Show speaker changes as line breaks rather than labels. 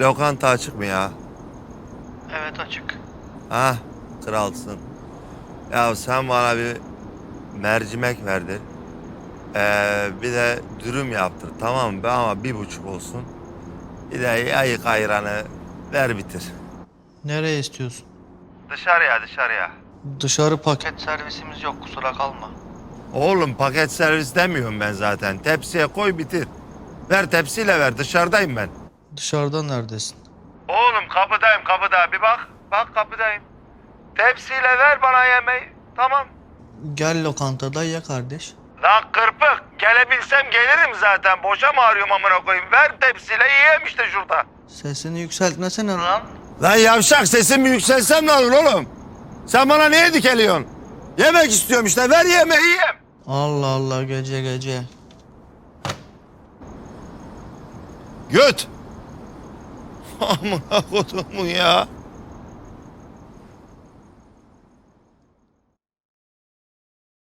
lokanta açık mı ya?
Evet açık.
Ha, kralsın. Ya sen bana bir mercimek verdir. Ee, bir de dürüm yaptır tamam mı? Ama bir buçuk olsun. Bir de yayık ayranı ver bitir.
Nereye istiyorsun?
Dışarıya dışarıya.
Dışarı paket servisimiz yok kusura kalma.
Oğlum paket servis demiyorum ben zaten. Tepsiye koy bitir. Ver tepsiyle ver dışarıdayım ben.
Dışarıda neredesin?
Oğlum kapıdayım kapıda bir bak. Bak kapıdayım. Tepsiyle ver bana yemeği. Tamam.
Gel lokantada ye kardeş.
Lan kırpık gelebilsem gelirim zaten. Boşa mı arıyorum amına koyayım? Ver tepsiyle yiyeyim işte şurada.
Sesini yükseltmesene lan.
Lan yavşak sesimi yükselsem ne olur oğlum? Sen bana niye dikeliyorsun? Yemek istiyorum işte ver yemeği yiyeyim.
Allah Allah gece gece.
Göt. Amına kodumu ya.